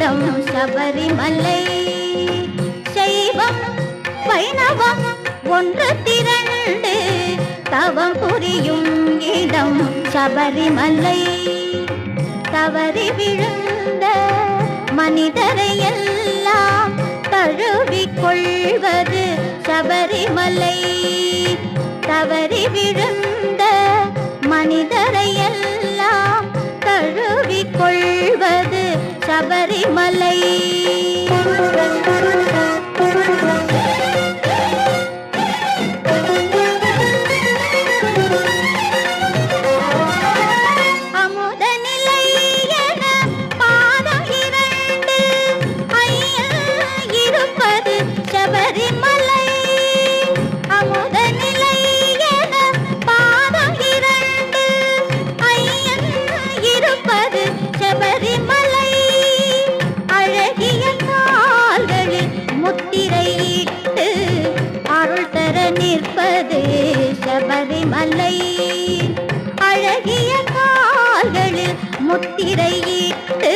இடம் சபரிமலை. சைவம் வைணவம் ஒன்று திரண்டு தவம் புரியும் இடம் சபரிமலை. தவறி விழுந்த மனிதரை எல்லாம் தழுவிக்கொள்வது சபரிமலை. தவறி விழுந்த மனிதரை எல்லாம் சபரிமலை. சபரிமலை அழகிய கால்களில் முத்திரையிட்டு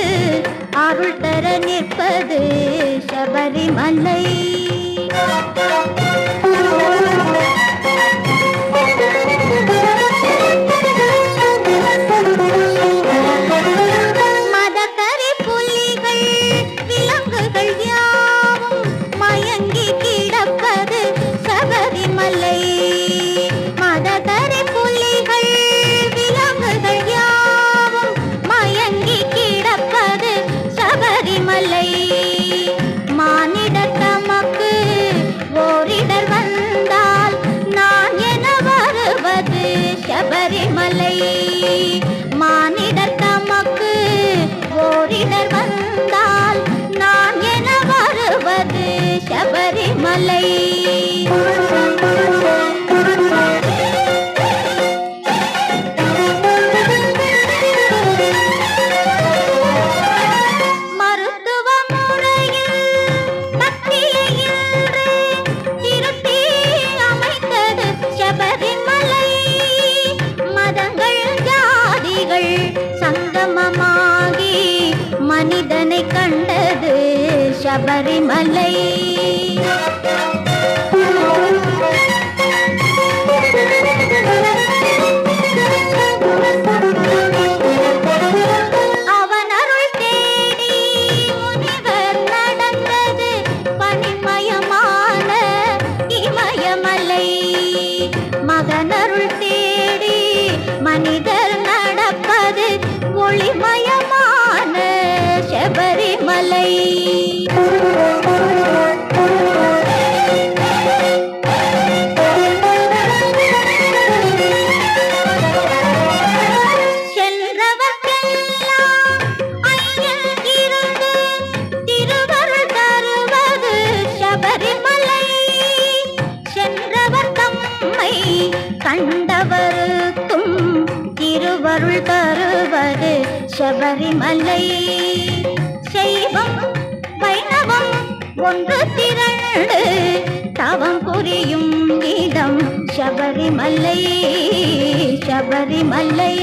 அருள் தர நிற்பது சபரிமலை. மாலை. மருத்துவ முறையில் சபரிமலை அதனருள் தேடி மனிதர் நடப்பது ஒளிமயமான சபரிமலை. சபரிமலை செய்வம் வைணவம் ஒன்று திரண்டு தவம் புரியும் இடம் சபரிமலை சபரிமலை.